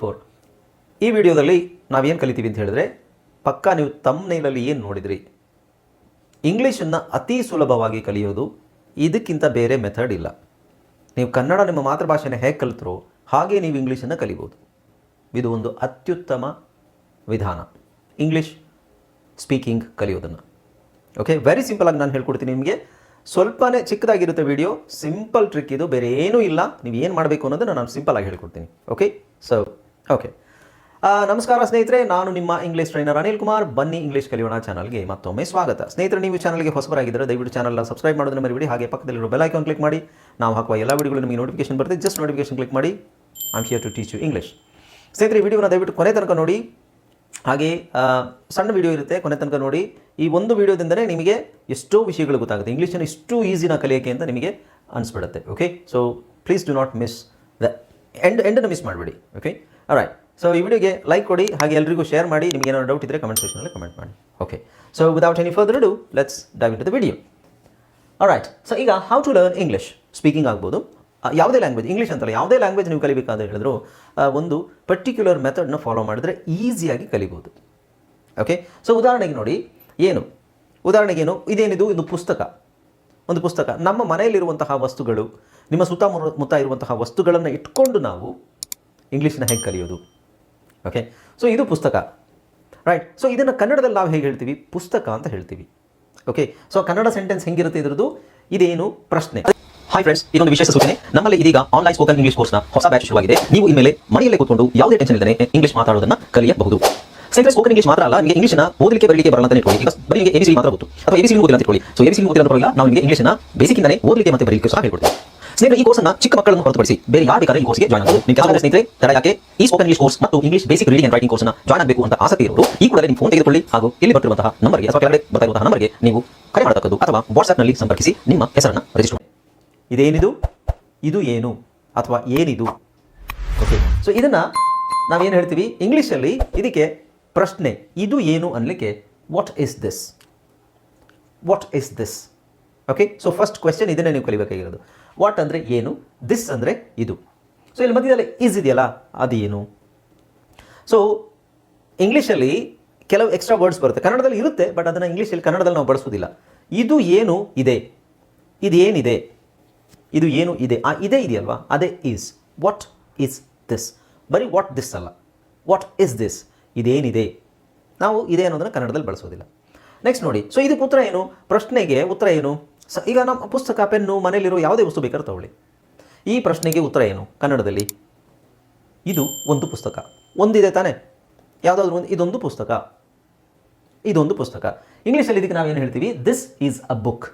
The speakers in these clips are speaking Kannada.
ಫೋರ್ ಈ ವಿಡಿಯೋದಲ್ಲಿ ನಾವೇನು ಕಲಿತೀವಿ ಅಂತ ಹೇಳಿದ್ರೆ, ಪಕ್ಕಾ ನೀವು ತಮ್ಮನೇಲಲ್ಲಿ ಏನು ನೋಡಿದ್ರಿ? ಇಂಗ್ಲೀಷನ್ನು ಅತಿ ಸುಲಭವಾಗಿ ಕಲಿಯೋದು ಇದಕ್ಕಿಂತ ಬೇರೆ ಮೆಥಡ್ ಇಲ್ಲ. ನೀವು ಕನ್ನಡ ನಿಮ್ಮ ಮಾತೃಭಾಷೆನ ಹೇಗೆ ಕಲಿತರೋ ಹಾಗೆ ನೀವು ಇಂಗ್ಲೀಷನ್ನು ಕಲಿಬೋದು. ಇದು ಒಂದು ಅತ್ಯುತ್ತಮ ವಿಧಾನ. ಇಂಗ್ಲೀಷ್ ಸ್ಪೀಕಿಂಗ್ ಕಲಿಯೋದನ್ನು. ಓಕೆ ವೆರಿ ಸಿಂಪಲ್ ಆಗಿ ನಾನು ಹೇಳ್ಕೊಡ್ತೀನಿ ನಿಮಗೆ. ಸ್ವಲ್ಪನೇ ಚಿಕ್ಕದಾಗಿರುತ್ತೆ ವಿಡಿಯೋ ಸಿಂಪಲ್ ಟ್ರಿಕ್ ಇದು ಬೇರೆ ಏನೂ ಇಲ್ಲ. ನೀವು ಏನು ಮಾಡಬೇಕು ಅನ್ನೋದನ್ನು ನಾನು ಸಿಂಪಲ್ ಆಗಿ ಹೇಳ್ಕೊಡ್ತೀನಿ. ಓಕೆ ಸೊ ಓಕೆ ನಮಸ್ಕಾರ ಸ್ನೇಹಿತರೆ, ನಾನು ನಿಮ್ಮ ಇಂಗ್ಲೀಷ್ ಟ್ರೈನರ್ ಅನಿಲ್ ಕುಮಾರ್. ಬನ್ನಿ ಇಂಗ್ಲೀಷ್ ಕಲಿಯೋಣ ಚಾನಲ್ಗೆ ಮತ್ತೊಮ್ಮೆ ಸ್ವಾಗತ. ಸ್ನೇಹಿತರೆ, ನೀವು ಚಾನಲ್ಗೆ ಹೊಸಬರಾಗಿದ್ದರೆ ದಯವಿಟ್ಟು ಚಾನಲ್ನ ಸಬ್ಸ್ಕ್ರೈಬ್ ಮಾಡೋದನ್ನು ಮರಿಬೇಡಿ. ಹಾಗೆ ಪಕ್ಕದಲ್ಲಿರೋ ಬೆಲ್ ಐಕಾನ್ ಕ್ಲಿಕ್ ಮಾಡಿ. ನಾವು ಹಾಕುವ ಎಲ್ಲ ವಿಡಿಯೋಗಳು ನಿಮಗೆ ನೋಟಿಫಿಕೇಶನ್ ಬರುತ್ತೆ. ಜಸ್ಟ್ ನೋಟಿಫಿಕೇಶನ್ ಕ್ಲಿಕ್ ಮಾಡಿ. I'm here to teach you English ಸ್ನೇಹಿತರೆ, ಈ ವಿಡಿಯೋನ ದಯವಿಟ್ಟು ಕೊನೆ ತನಕ ನೋಡಿ. ಹಾಗೆ ಸಣ್ಣ ವಿಡಿಯೋ ಇರುತ್ತೆ. ಕೊನೆ ತನಕ ನೋಡಿ. ಈ ಒಂದು ವಿಡಿಯೋದಿಂದಲೇ ನಿಮಗೆ ಎಷ್ಟೋ ವಿಷಯಗಳು ಗೊತ್ತಾಗುತ್ತೆ. ಇಂಗ್ಲೀಷನ್ನು ಇಷ್ಟು ಈಸಿನ ಕಲಿಯೋಕೆ ಅಂತ ನಿಮಗೆ ಅನಿಸ್ಬಿಡುತ್ತೆ. Okay so please do not miss the end ಎಂಡನ್ನು miss ಮಾಡಬೇಡಿ. ಓಕೆ ರೈಟ್ ಸೊ ಈ ವಿಡಿಯೋಗೆ ಲೈಕ್ ಕೊಡಿ, ಹಾಗೆ ಎಲ್ರಿಗೂ ಶೇರ್ ಮಾಡಿ, ನಿಮಗೆ ಏನಾದರೂ ಡೌಟ್ ಇದ್ದರೆ ಕಮೆಂಟ್ ಸೆಕ್ಷನಲ್ಲಿ ಕಮೆಂಟ್ ಮಾಡಿ. Okay so without any further do let's dive into the video right so ಈಗ how to learn English speaking ಆಗ್ಬೋದು. ಯಾವುದೇ ಲ್ಯಾಂಗ್ವೇಜ್ ಇಂಗ್ಲೀಷ್ ಅಂತಲ್ಲ, ಯಾವುದೇ ಲ್ಯಾಂಗ್ವೇಜ್ ನೀವು ಕಲಿಬೇಕಾದ್ರೆ ಹೇಳಿದ್ರು ಒಂದು ಪರ್ಟಿಕ್ಯುಲರ್ ಮೆಥಡ್ನ ಫಾಲೋ ಮಾಡಿದ್ರೆ ಈಸಿಯಾಗಿ ಕಲಿಬೋದು. ಓಕೆ ಸೊ ಉದಾಹರಣೆಗೆ ನೋಡಿ, ಏನು? ಉದಾಹರಣೆಗೆ ಏನು? ಇದೇನಿದು? ಇದು ಪುಸ್ತಕ. ಒಂದು ಪುಸ್ತಕ. ನಮ್ಮ ಮನೆಯಲ್ಲಿರುವಂತಹ ವಸ್ತುಗಳು, ನಿಮ್ಮ ಸುತ್ತಮುತ್ತ ಇರುವಂತಹ ವಸ್ತುಗಳನ್ನು ಇಟ್ಕೊಂಡು ನಾವು ಇಂಗ್ಲೀಷನ್ನ ಹೇಗೆ ಕಲಿಯೋದು? ಓಕೆ ಸೊ ಇದು ಪುಸ್ತಕ. ರೈಟ್ ಸೊ ಇದನ್ನು ಕನ್ನಡದಲ್ಲಿ ನಾವು ಹೇಗೆ ಹೇಳ್ತೀವಿ? ಪುಸ್ತಕ ಅಂತ ಹೇಳ್ತೀವಿ. ಓಕೆ ಸೊ ಕನ್ನಡ ಸೆಂಟೆನ್ಸ್ ಹೆಂಗಿರುತ್ತೆ ಇದ್ರದ್ದು? ಇದೇನು ಪ್ರಶ್ನೆ. ಹಾಯ್ ಫ್ರೆಂಡ್ಸ್ ಇದೊಂದು ವಿಶೇಷ ಸೂಚನೆ. ನಮ್ಮಲ್ಲಿ ಇದೀಗ ಆನ್ಲೈನ್ ಸ್ಪೋಕನ್ ಇಂಗ್ಲಿಷ್ ಕೋರ್ಸ್ನ ಹೊಸ ಬ್ಯಾಚ್ ಶುರುವಾಗಿದೆ. ನೀವು ಇನ್ಮೇಲೆ ಮನೆಯಲ್ಲೇ ಕೂತ್ಕೊಂಡು ಯಾವುದೇ ಟೆನ್ಷನ್ ಇಲ್ಲದೆ ಇಂಗ್ಲಿಷ್ ಮಾತಾಡೋದನ್ನ ಕಲಿಯಬಹುದು. ಸೆಂಟ್ರೆ ಸ್ಪೋಕನ್ ಇಂಗ್ಲಿಷ್ ಮಾತ್ರ ಅಲ್ಲ, ನಿಮಗೆ ಇಂಗ್ಲಿಷ್ನ ಓದಲಿಕ್ಕೆ, ಬರಲಿಕ್ಕೆ ಬರಲ್ಲ ಅಂತ ಇಟ್ಕೊಳ್ಳಿ. ಬರೀ ಎಬಿಸಿ ಮಾತ್ರ ಗೊತ್ತು. ಅಥವಾ ಎಬಿಸಿ ಓದಿಲ್ಲ ಅಂತ ಇಟ್ಕೊಳ್ಳಿ. ಸೊ ಎಬಿಸಿ ಓದಿಲ್ಲ ಅಂತ ನಾವು ನಿಮಗೆ ಇಂಗ್ಲಿಷ್ನ ಬೇಸಿಕ್ಕಿಂದಲೇ ಓದಲಿಕ್ಕೆ ಮತ್ತೆ ಬರಲಿಕ್ಕೆ ಸಹ ಹೇಳ್ಕೊಡ್ತೀವಿ. ಸ್ನೇಹಿತರೆ, ಈ ಕೋರ್ಸ್ನ ಚಿಕ್ಕ ಮಕ್ಕಳನ್ನು ಹೊರತುಪಡಿಸಿ ಬೇರೆ ಯಾರು ಬೇಕಾದ್ರೆ ಈ ಕೋರ್ಸ್ಗೆ ಜಾಯ್ನ್ ಆಗಬಹುದು ನಿಮ್ಮ ಕೆಲಸ ಸ್ನೇಹಿತರೆ ತಡ ಯಾಕೆ ಈ ಸ್ಪೋಕನ್ ಇಂಗ್ಲಿಷ್ ಕೋರ್ಸ್ ಮತ್ತು English basic reading and writing ಕೋರ್ಸ್ನ ಜಾಯ್ನ್ ಆಗಬೇಕು ಅಂತ ಆಸಕ್ತಿ ಇರೋರು, ಈ ಕೂಡ ನಿಮ್ಮ ಫೋನ್ ತೆಗೆದುಕೊಳ್ಳಿ ಹಾಗೂ ಇಲ್ಲಿ ಬರ್ತಿರುವಂತಹ ನಂಬರ್ಗೆ ಅಥವಾ ಕೆಳಗಡೆ ಬರ್ತಾ ಇರುವಂತಹ ನಂಬರ್ಗೆ ನೀವು ಕರೆ ಮಾಡತಕ್ಕದ್ದು ಅಥವಾ ವಾಟ್ಸ್ಆಪ್ನಲ್ಲಿ ಸಂಪರ್ಕಿಸಿ ನಿಮ್ಮ ಹೆಸರನ್ನು ರಿಜಿಸ್ಟರ್ ಮಾಡಿ. ಇದೇನಿದು? ಇದು ಏನು? ಅಥವಾ ಏನಿದು? ಓಕೆ ಸೊ ಇದನ್ನು ನಾವೇನು ಹೇಳ್ತೀವಿ? ಇಂಗ್ಲೀಷಲ್ಲಿ ಇದಕ್ಕೆ ಪ್ರಶ್ನೆ, ಇದು ಏನು ಅನ್ಲಿಕ್ಕೆ what is this what is this okay so first question ಇದನ್ನೇ ನೀವು ಕಲಿಬೇಕಾಗಿರೋದು. ವಾಟ್ ಅಂದರೆ ಏನು? ದಿಸ್ ಅಂದರೆ ಇದು. ಸೊ ಇಲ್ಲಿ ಮಧ್ಯದಲ್ಲಿ ಈಸ್ ಇದೆಯಲ್ಲ? ಅದು ಏನು ಸೊ ಇಂಗ್ಲೀಷಲ್ಲಿ ಕೆಲವು ಎಕ್ಸ್ಟ್ರಾ ವರ್ಡ್ಸ್ ಬರುತ್ತೆ. ಕನ್ನಡದಲ್ಲಿ ಇರುತ್ತೆ ಬಟ್ ಅದನ್ನು ಇಂಗ್ಲೀಷಲ್ಲಿ ಕನ್ನಡದಲ್ಲಿ ನಾವು ಬಳಸೋದಿಲ್ಲ ಇದು ಏನು? ಇದೆ. ಇದು ಏನಿದೆ ಇದು ಏನು? ಇದೆ. ಆ ಇದೆ ಇದೆಯಲ್ವಾ? ಅದೇ ಈಸ್ ವಾಟ್ ಈಸ್ ದಿಸ್ ಬರೀ ವಾಟ್ ದಿಸ್ ಅಲ್ಲ. ವಾಟ್ ಇಸ್ ದಿಸ್ ಇದೇನಿದೆ? ನಾವು ಇದೆ ಅನ್ನೋದನ್ನು ಕನ್ನಡದಲ್ಲಿ ಬಳಸೋದಿಲ್ಲ ನೆಕ್ಸ್ಟ್ ನೋಡಿ. ಸೊ ಇದಕ್ಕೆ ಉತ್ತರ ಏನು? ಪ್ರಶ್ನೆಗೆ ಉತ್ತರ ಏನು? ಸ, ಈಗ ನಮ್ಮ ಪುಸ್ತಕ, ಪೆನ್ನು ಮನೇಲಿರೋ ಯಾವುದೇ ವಸ್ತು ಬೇಕಾದ್ರೆ ತಗೊಳ್ಳಿ. ಈ ಪ್ರಶ್ನೆಗೆ ಉತ್ತರ ಏನು? ಕನ್ನಡದಲ್ಲಿ ಇದು ಒಂದು ಪುಸ್ತಕ. ಒಂದಿದೆ ತಾನೇ? ಯಾವುದಾದ್ರೂ ಒಂದು, ಇದೊಂದು ಪುಸ್ತಕ. ಇದೊಂದು ಪುಸ್ತಕ. ಇಂಗ್ಲೀಷಲ್ಲಿ ಇದಕ್ಕೆ ನಾವೇನು ಹೇಳ್ತೀವಿ? This is a book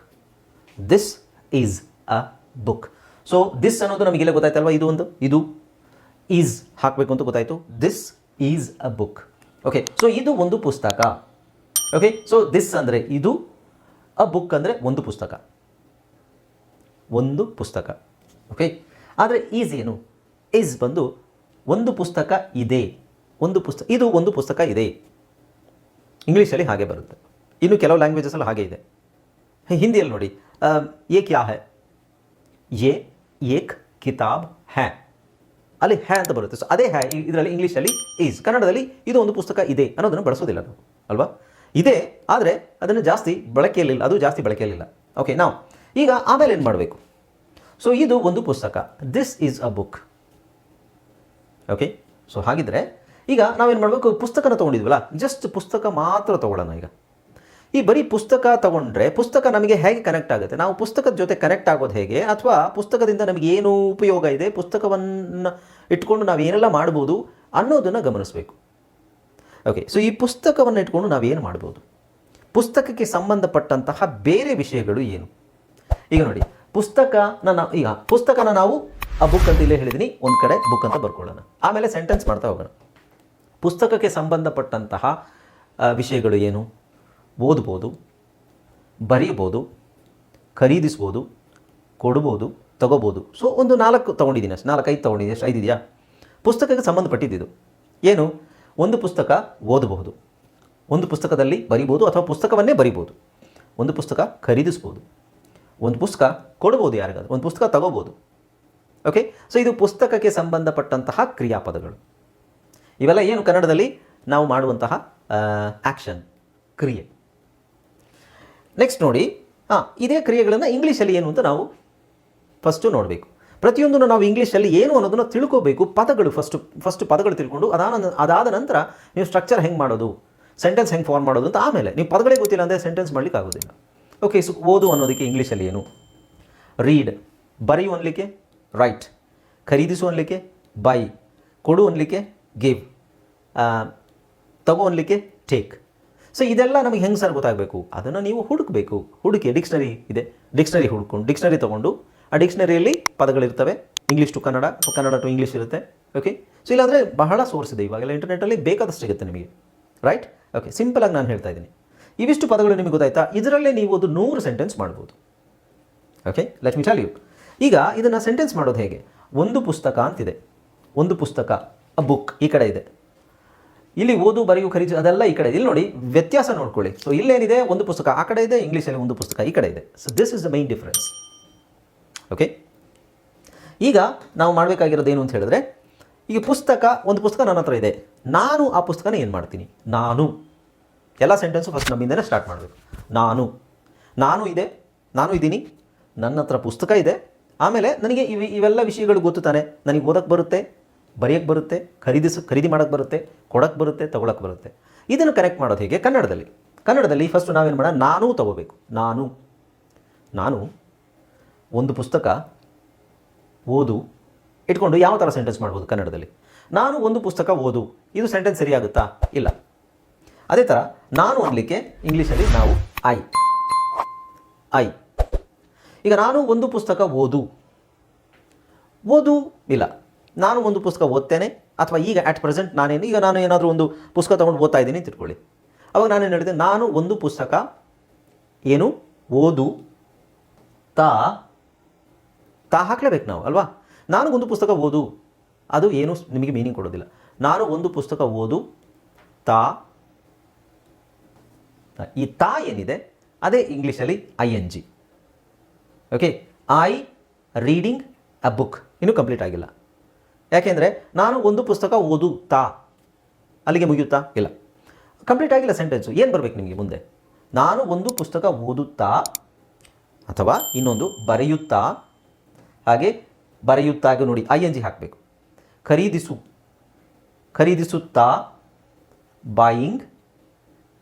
this is a book so this ಅನ್ನೋದು ನಮಗೆಲ್ಲ ಗೊತ್ತಾಯ್ತಲ್ವ ಇದು ಒಂದು? ಇದು ಈಸ್ ಹಾಕಬೇಕು ಅಂತ ಗೊತ್ತಾಯಿತು. This is a book okay so ಇದು ಒಂದು ಪುಸ್ತಕ. ಓಕೆ ಸೊ ದಿಸ್ ಅಂದರೆ ಇದು ಅ ಬುಕ್ ಅಂದರೆ ಒಂದು ಪುಸ್ತಕ. ಒಂದು ಪುಸ್ತಕ. ಓಕೆ ಆದರೆ ಈಸ್ ಏನು? ಈಸ್ ಬಂದು ಒಂದು ಪುಸ್ತಕ ಇದೆ. ಒಂದು ಪುಸ್ತಕ ಇದು ಒಂದು ಪುಸ್ತಕ ಇದೆ. ಇಂಗ್ಲೀಷಲ್ಲಿ ಹಾಗೆ ಬರುತ್ತೆ. ಇನ್ನು ಕೆಲವು ಲ್ಯಾಂಗ್ವೇಜಸ್ಸಲ್ಲಿ ಹಾಗೆ ಇದೆ. ಹಿಂದಿಯಲ್ಲಿ ನೋಡಿ. ಏ ಕ್ಯಾ ಹೈ? ಎ ಏಕ್ ಕಿತಾಬ್ ಹ್ಯಾ ಅಲ್ಲಿ ಹ್ಯಾ ಅಂತ ಬರುತ್ತೆ. ಸೊ ಅದೇ ಹ್ಯಾ ಇದರಲ್ಲಿ ಇಂಗ್ಲೀಷಲ್ಲಿ ಈಸ್ ಕನ್ನಡದಲ್ಲಿ ಇದು ಒಂದು ಪುಸ್ತಕ ಇದೆ ಅನ್ನೋದನ್ನು ಬಳಸೋದಿಲ್ಲ ನಾವು. ಅಲ್ವಾ? ಇದೆ, ಆದರೆ ಅದನ್ನು ಜಾಸ್ತಿ ಬಳಕೆಯಲ್ಲಿಲ್ಲ, ಅದು ಜಾಸ್ತಿ ಬಳಕೆಯಲ್ಲಿಲ್ಲ. ಓಕೆ ನಾವು ಈಗ ಆಮೇಲೆ ಏನು ಮಾಡಬೇಕು? ಸೊ ಇದು ಒಂದು ಪುಸ್ತಕ. This is a book okay so ಹಾಗಿದ್ರೆ, ಈಗ ನಾವೇನು ಮಾಡಬೇಕು? ಪುಸ್ತಕನ ತೊಗೊಂಡಿದ್ವಲ್ಲ ಜಸ್ಟ್ ಪುಸ್ತಕ ಮಾತ್ರ ತೊಗೊಳ್ಳೋಣ ಈಗ. ಈ ಬರೀ ಪುಸ್ತಕ ತಗೊಂಡ್ರೆ, ಪುಸ್ತಕ ನಮಗೆ ಹೇಗೆ ಕನೆಕ್ಟ್ ಆಗುತ್ತೆ? ನಾವು ಪುಸ್ತಕದ ಜೊತೆ ಕನೆಕ್ಟ್ ಆಗೋದು ಹೇಗೆ? ಅಥವಾ ಪುಸ್ತಕದಿಂದ ನಮಗೆ ಏನು ಉಪಯೋಗ ಇದೆ? ಪುಸ್ತಕವನ್ನು ಇಟ್ಕೊಂಡು ನಾವು ಏನೆಲ್ಲ ಮಾಡ್ಬೋದು ಅನ್ನೋದನ್ನು ಗಮನಿಸಬೇಕು. ಓಕೆ ಸೊ ಈ ಪುಸ್ತಕವನ್ನು ಇಟ್ಕೊಂಡು ನಾವೇನು ಮಾಡ್ಬೋದು? ಪುಸ್ತಕಕ್ಕೆ ಸಂಬಂಧಪಟ್ಟಂತಹ ಬೇರೆ ವಿಷಯಗಳು ಏನು? ಈಗ ನೋಡಿ ಪುಸ್ತಕನ ನಾವು, ಈಗ ಪುಸ್ತಕನ ನಾವು ಆ ಬುಕ್ ಅಂತ ಇಲ್ಲೇ ಹೇಳಿದ್ದೀನಿ ಒಂದು ಕಡೆ ಬುಕ್ ಅಂತ ಬರ್ಕೊಳ್ಳೋಣ. ಆಮೇಲೆ ಸೆಂಟೆನ್ಸ್ ಮಾಡ್ತಾ ಹೋಗೋಣ. ಪುಸ್ತಕಕ್ಕೆ ಸಂಬಂಧಪಟ್ಟಂತಹ ವಿಷಯಗಳು ಏನು? ಓದ್ಬೋದು, ಬರೀಬೋದು, ಖರೀದಿಸ್ಬೋದು, ಕೊಡ್ಬೋದು, ತಗೋಬೋದು. ಸೊ ಒಂದು ನಾಲ್ಕು ತೊಗೊಂಡಿದ್ದೀನಿ ಅಷ್ಟು, ನಾಲ್ಕೈದು ತೊಗೊಂಡಿದ್ದೀನಿ ಅಷ್ಟು ಐದಿದೆಯಾ ಪುಸ್ತಕಕ್ಕೆ ಸಂಬಂಧಪಟ್ಟಿದ್ದು ಒಂದು ಒಂದು ಪುಸ್ತಕ ಓದಬಹುದು. ಒಂದು ಪುಸ್ತಕದಲ್ಲಿ ಬರಿಬೋದು ಅಥವಾ ಪುಸ್ತಕವನ್ನೇ ಬರಿಬೋದು ಒಂದು ಪುಸ್ತಕ ಖರೀದಿಸ್ಬೋದು ಒಂದು ಪುಸ್ತಕ ಕೊಡ್ಬೋದು ಯಾರಿಗಾದ್ರೂ. ಒಂದು ಪುಸ್ತಕ ತಗೋಬೋದು ಓಕೆ ಸೊ ಇದು ಪುಸ್ತಕಕ್ಕೆ ಸಂಬಂಧಪಟ್ಟಂತಹ ಕ್ರಿಯಾಪದಗಳು. ಇವೆಲ್ಲ ಏನು ಕನ್ನಡದಲ್ಲಿ? ನಾವು ಮಾಡುವಂತಹ ಆ್ಯಕ್ಷನ್ ಕ್ರಿಯೆ. ನೆಕ್ಸ್ಟ್ ನೋಡಿ, ಹಾಂ, ಇದೇ ಕ್ರಿಯೆಗಳನ್ನು ಇಂಗ್ಲೀಷಲ್ಲಿ ಏನು ಅಂತ ನಾವು ಫಸ್ಟು ನೋಡಬೇಕು. ಪ್ರತಿಯೊಂದನ್ನು ನಾವು ಇಂಗ್ಲೀಷಲ್ಲಿ ಏನು ಅನ್ನೋದನ್ನು ತಿಳ್ಕೋಬೇಕು. ಪದಗಳು ಫಸ್ಟು ಫಸ್ಟ್ ಪದಗಳು ತಿಳ್ಕೊಂಡು ಅದಾದ ಅದಾದ ನಂತರ ನೀವು ಸ್ಟ್ರಕ್ಚರ್ ಹೆಂಗೆ ಮಾಡೋದು? ಸೆಂಟೆನ್ಸ್ ಹೆಂಗೆ ಫಾರ್ಮ್ ಮಾಡೋದು ಅಂತ ಆಮೇಲೆ ನೀವು ಪದಗಳೇ ಗೊತ್ತಿಲ್ಲ ಅಂದರೆ ಸೆಂಟೆನ್ಸ್ ಮಾಡ್ಲಿಕ್ಕೆ ಆಗೋದಿಲ್ಲ. ಓಕೆ ಸೊ ಓದು ಅನ್ನೋದಕ್ಕೆ ಇಂಗ್ಲೀಷಲ್ಲಿ ಏನು? ರೀಡ್ ಬರೆಯು ಅನ್ಲಿಕ್ಕೆ ರೈಟ್ ಖರೀದಿಸು ಅನ್ಲಿಕ್ಕೆ ಬೈ ಕೊಡು ಅನ್ಲಿಕ್ಕೆ ಗಿವ್ ತಗೋ ಅನ್ಲಿಕ್ಕೆ ಟೇಕ್ ಸೊ ಇದೆಲ್ಲ ನಮಗೆ ಹೆಂಗೆ ಸರ್ ಗೊತ್ತಾಗಬೇಕು? ಅದನ್ನು ನೀವು ಹುಡುಕಬೇಕು. ಹುಡುಕಿ ಡಿಕ್ಷನರಿ ಇದೆ. ಡಿಕ್ಷನರಿ ಹುಡ್ಕೊಂಡು ಡಿಕ್ಷನರಿ ತೊಗೊಂಡು ಆ ಡಿಕ್ಷನರಿಯಲ್ಲಿ ಪದಗಳಿರ್ತವೆ. English to Kannada Kannada to English ಇರುತ್ತೆ. ಓಕೆ ಸೊ ಇಲ್ಲಾಂದರೆ ಬಹಳ ಸೋರ್ಸ್ ಇದೆ ಇವಾಗೆಲ್ಲ ಇಂಟರ್ನೆಟಲ್ಲಿ ಬೇಕಾದಷ್ಟು ಸಿಗುತ್ತೆ ನಿಮಗೆ. ರೈಟ್ ಓಕೆ ಸಿಂಪಲಾಗಿ ನಾನು ಹೇಳ್ತಾ ಇದ್ದೀನಿ. ಇವಿಷ್ಟು ಪದಗಳು ನಿಮಗೆ ಗೊತ್ತಾಯ್ತಾ? ಇದರಲ್ಲೇ ನೀವು ಒಂದು ನೂರು ಸೆಂಟೆನ್ಸ್ ಮಾಡ್ಬೋದು. Okay let me tell you ಈಗ ಇದನ್ನು ಸೆಂಟೆನ್ಸ್ ಮಾಡೋದು ಹೇಗೆ? ಒಂದು ಪುಸ್ತಕ ಅಂತಿದೆ. ಒಂದು ಪುಸ್ತಕ ಅ ಬುಕ್ ಈ ಕಡೆ ಇದೆ. ಇಲ್ಲಿ ಓದು, ಬರೆಯು, ಖರೀದಿ, ಅದೆಲ್ಲ ಈ ಕಡೆ ಇದೆ. ಇಲ್ಲಿ ನೋಡಿ, ವ್ಯತ್ಯಾಸ ನೋಡ್ಕೊಳ್ಳಿ. ಸೊ ಇಲ್ಲೇನಿದೆ, ಒಂದು ಪುಸ್ತಕ ಆ ಕಡೆ ಇದೆ ಇಂಗ್ಲೀಷಲ್ಲಿ ಒಂದು ಪುಸ್ತಕ ಈ ಕಡೆ ಇದೆ. So this is the main difference okay ಈಗ ನಾವು ಮಾಡಬೇಕಾಗಿರೋದು ಏನು ಅಂತ ಹೇಳಿದ್ರೆ ಈಗ ಪುಸ್ತಕ, ಒಂದು ಪುಸ್ತಕ ನನ್ನ ಹತ್ರ ಇದೆ. ನಾನು ಆ ಪುಸ್ತಕನ ಏನು ಮಾಡ್ತೀನಿ? ನಾನು. ಎಲ್ಲ ಸೆಂಟೆನ್ಸು ಫಸ್ಟ್ ನಮ್ಮಿಂದನೇ ಸ್ಟಾರ್ಟ್ ಮಾಡಬೇಕು. ನಾನು. ನಾನು ಇದೆ, ನಾನು ಇದ್ದೀನಿ, ನನ್ನ ಹತ್ರ ಪುಸ್ತಕ ಇದೆ. ಆಮೇಲೆ ನನಗೆ ಇವು, ಇವೆಲ್ಲ ವಿಷಯಗಳು ಗೊತ್ತು ತಾನೆ. ನನಗೆ ಓದಕ್ಕೆ ಬರುತ್ತೆ ಬರೆಯೋಕ್ಕೆ ಬರುತ್ತೆ, ಖರೀದಿಸ, ಖರೀದಿ ಮಾಡೋಕ್ಕೆ ಬರುತ್ತೆ ಕೊಡೋಕ್ಕೆ ಬರುತ್ತೆ ತಗೊಳಕ್ಕೆ ಬರುತ್ತೆ. ಇದನ್ನು ಕರೆಕ್ಟ್ ಮಾಡೋದು ಹೇಗೆ? ಕನ್ನಡದಲ್ಲಿ. ಕನ್ನಡದಲ್ಲಿ ಫಸ್ಟ್ ನಾವೇನು ಮಾಡೋಣ? ನಾನು ತಗೋಬೇಕು. ನಾನು. ನಾನು ಒಂದು ಪುಸ್ತಕ ಓದು, ಇಟ್ಕೊಂಡು ಯಾವ ಥರ ಸೆಂಟೆನ್ಸ್ ಮಾಡ್ಬೋದು ಕನ್ನಡದಲ್ಲಿ? ನಾನು ಒಂದು ಪುಸ್ತಕ ಓದು, ಇದು ಸೆಂಟೆನ್ಸ್ ಸರಿಯಾಗುತ್ತಾ ಇಲ್ಲ. ಅದೇ ಥರ ನಾನು ಅನ್ಲಿಕ್ಕೆ ಇಂಗ್ಲೀಷಲ್ಲಿ ನಾವು ಐ ಐ. ಈಗ ನಾನು ಒಂದು ಪುಸ್ತಕ ಓದು ಓದು ಇಲ್ಲ. ನಾನು ಒಂದು ಪುಸ್ತಕ ಓದ್ತೇನೆ, ಅಥವಾ ಈಗ ಅಟ್ ಪ್ರೆಸೆಂಟ್ ನಾನೇನು, ಈಗ ನಾನು ಏನಾದರೂ ಒಂದು ಪುಸ್ತಕ ತೊಗೊಂಡು ಓದ್ತಾ ಇದ್ದೀನಿ ತಿಳ್ಕೊಳ್ಳಿ ಅವಾಗ ನಾನೇನು ಹೇಳಿದೆ ನಾನು ಒಂದು ಪುಸ್ತಕ ಏನು ಓದು ತಾ ತಾ ಹಾಕ್ಲೇಬೇಕು ನಾವು, ಅಲ್ವಾ? ನಾನು ಒಂದು ಪುಸ್ತಕ ಓದು, ಅದು ಏನು ನಿಮಗೆ ಮೀನಿಂಗ್ ಕೊಡೋದಿಲ್ಲ. ನಾನು ಒಂದು ಪುಸ್ತಕ ಓದು, ತಾ, ಈ ತಾ ಏನಿದೆ, ಅದೇ ಇಂಗ್ಲೀಷಲ್ಲಿ I N G okay I reading a book ಇನ್ನೂ ಕಂಪ್ಲೀಟ್ ಆಗಿಲ್ಲ. ಯಾಕೆಂದರೆ ನಾನು ಒಂದು ಪುಸ್ತಕ ಓದು, ತಾ, ಅಲ್ಲಿಗೆ ಮುಗಿಯುತ್ತಾ? ಇಲ್ಲ. ಕಂಪ್ಲೀಟ್ ಆಗಿಲ್ಲ ಸೆಂಟೆನ್ಸು ಏನು ಬರಬೇಕು ನಿಮಗೆ ಮುಂದೆ? ನಾನು ಒಂದು ಪುಸ್ತಕ ಓದುತ್ತಾ ಅಥವಾ ಇನ್ನೊಂದು ಬರೆಯುತ್ತಾ ಹಾಗೆ ಬರೆಯುತ್ತಾಗ ನೋಡಿ ಐ ಎನ್ ಜಿ ಹಾಕಬೇಕು. ಖರೀದಿಸು, ಖರೀದಿಸುತ್ತಾ ಬಾಯಿಂಗ್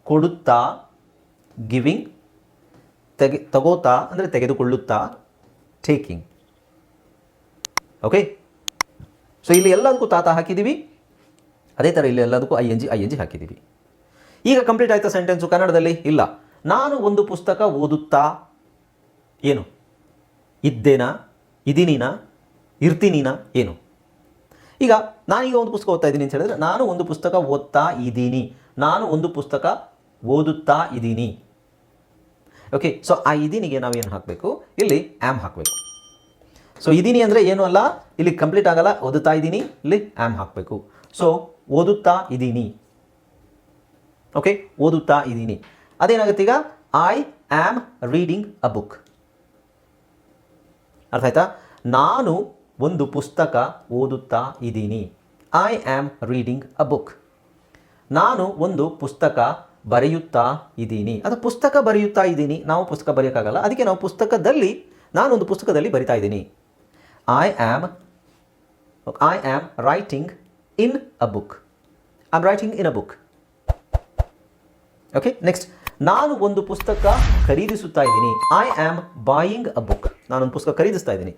ಕೊಡುತ್ತಾ ಗಿವಿಂಗ್ ತೆಗೆ, ತಗೋತಾ, ಅಂದರೆ ತೆಗೆದುಕೊಳ್ಳುತ್ತಾ ಟೇಕಿಂಗ್ ಓಕೆ ಸೊ ಇಲ್ಲಿ ಎಲ್ಲದಕ್ಕೂ ತಾತ ಹಾಕಿದ್ದೀವಿ ಅದೇ ಥರ ಇಲ್ಲಿ ಎಲ್ಲದಕ್ಕೂ I N G I N G ಹಾಕಿದ್ದೀವಿ ಈಗ ಕಂಪ್ಲೀಟ್ ಆಯಿತಾ ಸೆಂಟೆನ್ಸು ಕನ್ನಡದಲ್ಲಿ ಇಲ್ಲ. ನಾನು ಒಂದು ಪುಸ್ತಕ ಓದುತ್ತಾ, ಏನು? ಇದ್ದೇನಾ? ಇದೀನಿನಾ ಇರ್ತೀನಿನಾ ಏನು? ಈಗ ನಾನೀಗ ಒಂದು ಪುಸ್ತಕ ಓದ್ತಾ ಇದ್ದೀನಿ ಅಂತ ಹೇಳಿದ್ರೆ ನಾನು ಒಂದು ಪುಸ್ತಕ ಓದ್ತಾ ಇದ್ದೀನಿ. ನಾನು ಒಂದು ಪುಸ್ತಕ ಓದುತ್ತಾ ಇದ್ದೀನಿ. ಓಕೆ ಸೊ ಆ ಇದೀನಿಗೆ ನಾವೇನು ಹಾಕಬೇಕು? ಇಲ್ಲಿ ಆ್ಯಮ್ ಹಾಕಬೇಕು. ಸೊ ಇದೀನಿ ಅಂದರೆ ಏನು ಅಲ್ಲ? ಇಲ್ಲಿ ಕಂಪ್ಲೀಟ್ ಆಗಲ್ಲ, ಓದುತ್ತಾ ಇದ್ದೀನಿ, ಇಲ್ಲಿ ಆ್ಯಮ್ ಹಾಕಬೇಕು. ಸೊ ಓದುತ್ತಾ ಇದ್ದೀನಿ. ಓಕೆ ಓದುತ್ತಾ ಇದ್ದೀನಿ. ಅದೇನಾಗುತ್ತೆ ಈಗ? I am reading a book ಅರ್ಥ ಆಯ್ತಾ? ನಾನು ಒಂದು ಪುಸ್ತಕ ಓದುತ್ತಾ ಇದ್ದೀನಿ. I am reading a book ನಾನು ಒಂದು ಪುಸ್ತಕ ಬರೆಯುತ್ತಾ ಇದ್ದೀನಿ. ಅದು ಪುಸ್ತಕ ಬರೆಯುತ್ತಾ ಇದ್ದೀನಿ. ನಾವು ಪುಸ್ತಕ ಬರೆಯೋಕ್ಕಾಗಲ್ಲ. ಅದಕ್ಕೆ ನಾವು ಪುಸ್ತಕದಲ್ಲಿ, ನಾನು ಒಂದು ಪುಸ್ತಕದಲ್ಲಿ ಬರಿತಾ ಇದ್ದೀನಿ. I am I am writing in a book I am writing in a book okay next ನಾನು ಒಂದು ಪುಸ್ತಕ ಖರೀದಿಸುತ್ತಾ ಇದ್ದೀನಿ. I am buying a book ನಾನೊಂದು ಪುಸ್ತಕ ಖರೀದಿಸ್ತಾ ಇದ್ದೀನಿ.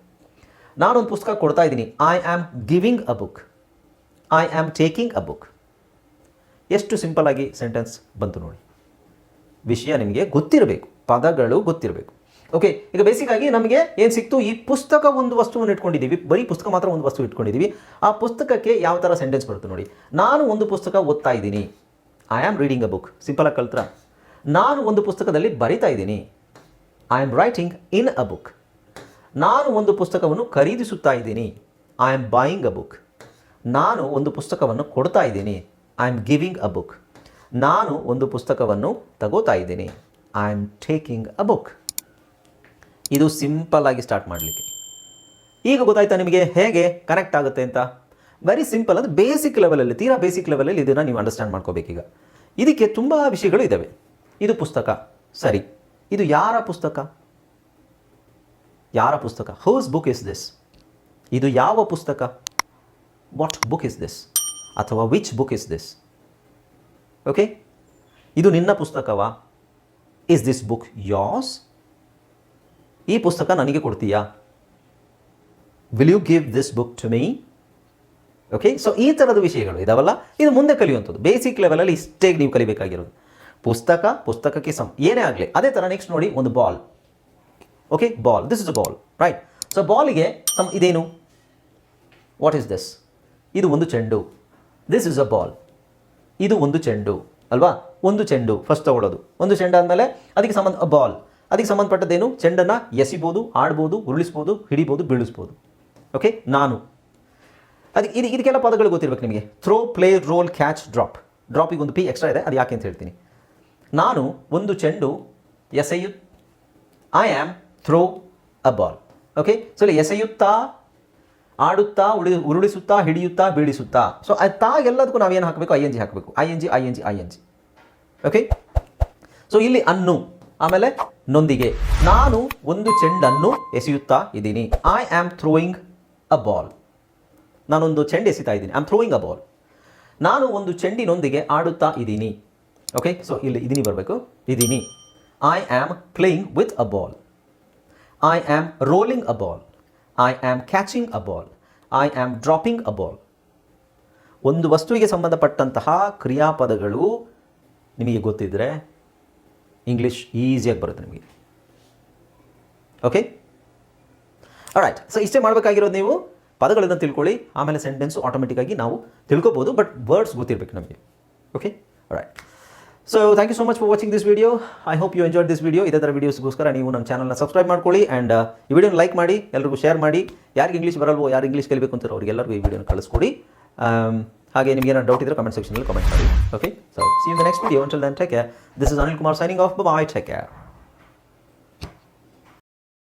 ನಾನೊಂದು ಪುಸ್ತಕ ಕೊಡ್ತಾ ಇದ್ದೀನಿ. I am giving a book I am taking a book ಎಷ್ಟು ಸಿಂಪಲ್ ಆಗಿ ಸೆಂಟೆನ್ಸ್ ಬಂತು ನೋಡಿ. ವಿಷಯ ನಿಮಗೆ ಗೊತ್ತಿರಬೇಕು. ಪದಗಳು ಗೊತ್ತಿರಬೇಕು. ಓಕೆ ಈಗ ಬೇಸಿಕ್ ಆಗಿ ನಮಗೆ ಏನು ಸಿಕ್ತು? ಈ ಪುಸ್ತಕ ಒಂದು ವಸ್ತುವನ್ನು ಇಟ್ಕೊಂಡಿದ್ದೀವಿ. ಬರೀ ಪುಸ್ತಕ ಮಾತ್ರ ಒಂದು ವಸ್ತು ಇಟ್ಕೊಂಡಿದ್ದೀವಿ. ಆ ಪುಸ್ತಕಕ್ಕೆ ಯಾವ ಥರ ಸೆಂಟೆನ್ಸ್ ಬರುತ್ತೆ ನೋಡಿ. ನಾನು ಒಂದು ಪುಸ್ತಕ ಓದ್ತಾ ಇದ್ದೀನಿ. I am reading a book simple ಆಗಿ ಕಲ್ತ್ರ? ನಾನು ಒಂದು ಪುಸ್ತಕದಲ್ಲಿ ಬರಿತಾ ಇದ್ದೀನಿ. I am writing in a book ನಾನು ಒಂದು ಪುಸ್ತಕವನ್ನು ಖರೀದಿಸುತ್ತಾ ಇದ್ದೀನಿ. I am buying a book ನಾನು ಒಂದು ಪುಸ್ತಕವನ್ನು ಕೊಡ್ತಾ ಇದ್ದೀನಿ. I am giving a book ನಾನು ಒಂದು ಪುಸ್ತಕವನ್ನು ತಗೋತಾ ಇದ್ದೀನಿ. I am taking a book ಇದು ಸಿಂಪಲ್ ಆಗಿ ಸ್ಟಾರ್ಟ್ ಮಾಡಲಿಕ್ಕೆ. ಈಗ ಗೊತ್ತಾಯ್ತಾ ನಿಮಗೆ ಹೇಗೆ ಕನೆಕ್ಟ್ ಆಗುತ್ತೆ ಅಂತ? ವೆರಿ ಸಿಂಪಲ್ ಅಂದರೆ ಬೇಸಿಕ್ ಲೆವೆಲಲ್ಲಿ ತೀರಾ ಬೇಸಿಕ್ ಲೆವೆಲಲ್ಲಿ ಇದನ್ನು ನೀವು ಅಂಡರ್ಸ್ಟ್ಯಾಂಡ್ ಮಾಡ್ಕೋಬೇಕೀಗ. ಇದಕ್ಕೆ ತುಂಬ ವಿಷಯಗಳು ಇದ್ದಾವೆ ಇದು ಪುಸ್ತಕ. ಸರಿ. ಇದು ಯಾರ ಪುಸ್ತಕ? ಯಾರ ಪುಸ್ತಕ? ಹೂಸ್ ಬುಕ್ ಇಸ್ ದಿಸ್ ಇದು ಯಾವ ಪುಸ್ತಕ? ವಾಟ್ ಬುಕ್ ಇಸ್ ದಿಸ್ ಅಥವಾ which book is this okay ಇದು ನಿನ್ನ ಪುಸ್ತಕವಾ? ಇಸ್ ದಿಸ್ ಬುಕ್ ಯಾಸ್ ಈ ಪುಸ್ತಕ ನನಗೆ ಕೊಡ್ತೀಯಾ? Will you give this book to me okay so ಈ ಥರದ ವಿಷಯಗಳು ಇದಾವಲ್ಲ? ಇದು ಮುಂದೆ ಕಲಿಯುವಂಥದ್ದು. ಬೇಸಿಕ್ ಲೆವೆಲಲ್ಲಿ ಇಷ್ಟೇ ನೀವು ಕಲಿಬೇಕಾಗಿರೋದು. ಪುಸ್ತಕ, ಪುಸ್ತಕಕ್ಕೆ ಸಮ ಏನೇ ಆಗಲಿ, ಅದೇ ಥರ ನೆಕ್ಸ್ಟ್ ನೋಡಿ ಒಂದು ball okay ball this is a ball right so ಬಾಲಿಗೆ some ಇದೇನು? ವಾಟ್ ಈಸ್ ದಿಸ್ ಇದು ಒಂದು ಚೆಂಡು. ದಿಸ್ ಇಸ್ ಅ ಬಾಲ್ ಇದು ಒಂದು ಚೆಂಡು, ಅಲ್ವಾ? ಒಂದು ಚೆಂಡು ಫಸ್ಟ್ ತಗೊಳ್ಳೋದು. ಒಂದು ಚೆಂಡು ಆದಮೇಲೆ ಅದಕ್ಕೆ ಸಂಬಂಧ ಬಾಲ್ ಅದಕ್ಕೆ ಸಂಬಂಧಪಟ್ಟದ್ದೇನು? ಚೆಂಡನ್ನು ಎಸಿಬೋದು, ಆಡ್ಬೋದು, ಉರುಳಿಸ್ಬೋದು, ಹಿಡಿಬೋದು, ಬೀಳಿಸ್ಬೋದು. ಓಕೆ ನಾನು. ಅದಕ್ಕೆ ಇದು, ಇದಕ್ಕೆಲ್ಲ ಪದಗಳು ಗೊತ್ತಿರ್ಬೇಕು ನಿಮಗೆ. Throw play roll catch drop ಡ್ರಾಪಿಗೆ ಒಂದು ಪಿ ಎಕ್ಸ್ಟ್ರಾ ಇದೆ, ಅದು ಯಾಕೆ ಅಂತ ಹೇಳ್ತೀನಿ. ನಾನು ಒಂದು ಚೆಂಡು ಎಸೆಯು I am throw a ball okay so ಇಲ್ಲಿ ಎಸೆಯುತ್ತಾ, ಆಡುತ್ತಾ, ಉಳಿ ಉರುಳಿಸುತ್ತಾ, ಹಿಡಿಯುತ್ತಾ, ಬೀಳಿಸುತ್ತಾ. ಸೊ ತಾ ಎಲ್ಲದಕ್ಕೂ ನಾವೇನು ಹಾಕಬೇಕು? ಐ ಎನ್ ಜಿ ಹಾಕಬೇಕು. I N G I N G I N G okay so ಇಲ್ಲಿ ಅನ್ನು, ಆಮೇಲೆ ನೊಂದಿಗೆ. ನಾನು ಒಂದು ಚೆಂಡನ್ನು ಎಸೆಯುತ್ತಾ ಇದ್ದೀನಿ. I am throwing a ball ನಾನೊಂದು ಚೆಂಡು ಎಸಿತಾ ಇದ್ದೀನಿ. I am throwing a ball ನಾನು ಒಂದು ಚೆಂಡಿನೊಂದಿಗೆ ಆಡುತ್ತಾ ಇದ್ದೀನಿ. ಓಕೆ ಸೊ ಇಲ್ಲಿ ಇದೀನಿ ಬರಬೇಕು. ಇದ್ದೀನಿ I am playing with a ball I am rolling a ball I am catching a ball I am dropping a ball ಒಂದು ವಸ್ತುವಿಗೆ ಸಂಬಂಧಪಟ್ಟಂತಹ ಕ್ರಿಯಾಪದಗಳು ನಿಮಗೆ ಗೊತ್ತಿದ್ದರೆ ಇಂಗ್ಲೀಷ್ ಈಸಿಯಾಗಿ ಬರುತ್ತೆ ನಿಮಗೆ. ಓಕೆ ರೈಟ್ ಸೊ ಇಷ್ಟೇ ಮಾಡಬೇಕಾಗಿರೋದು ನೀವು ಪದಗಳನ್ನು ತಿಳ್ಕೊಳ್ಳಿ. ಆಮೇಲೆ ಸೆಂಟೆನ್ಸು ಆಟೋಮೆಟಿಕ್ಕಾಗಿ ನಾವು ತಿಳ್ಕೊಬೋದು ಬಟ್ ವರ್ಡ್ಸ್ ಗೊತ್ತಿರಬೇಕು ನಮಗೆ. Okay right so thank you so much for watching this video I hope you enjoy this video ಇದೇ ಥರ ವೀಡಿಯೋಸ್ಗೋಸ್ಕರ ನೀವು ನಮ್ಮ ಚಾನಲ್ನ ಸಬ್ಸ್ಕ್ರೈಬ್ ಮಾಡ್ಕೊಳ್ಳಿ ಆ್ಯಂಡ್ ಈ ವಿಡಿಯೋನ ಲೈಕ್ ಮಾಡಿ ಎಲ್ಲರಿಗೂ ಶೇರ್ ಮಾಡಿ. ಯಾರಿಗೆ ಇಂಗ್ಲೀಷ್ ಬರಲ್ವೋ ಯಾರು ಇಂಗ್ಲೀಷ್ ಕಲಿಬೇಕು ಅಂತಾರೋ ಅವ್ರಿಗೆಲ್ಲರಿಗೂ ಈ ವಿಡಿಯೋನ ಕಳಿಸ್ಕೊಡಿ. Um, ಹಾಗೆ ನಿಮಗೆ ಏನಾದ್ರು ಡೌಟ್ ಇದ್ರೆ ಕಮೆಂಟ್ ಸೆಕ್ಷನಲ್ಲಿ ಕಮೆಂಟ್ ಮಾಡಿ. Okay so see in the next video until then take this is Anil Kumar signing off bye take care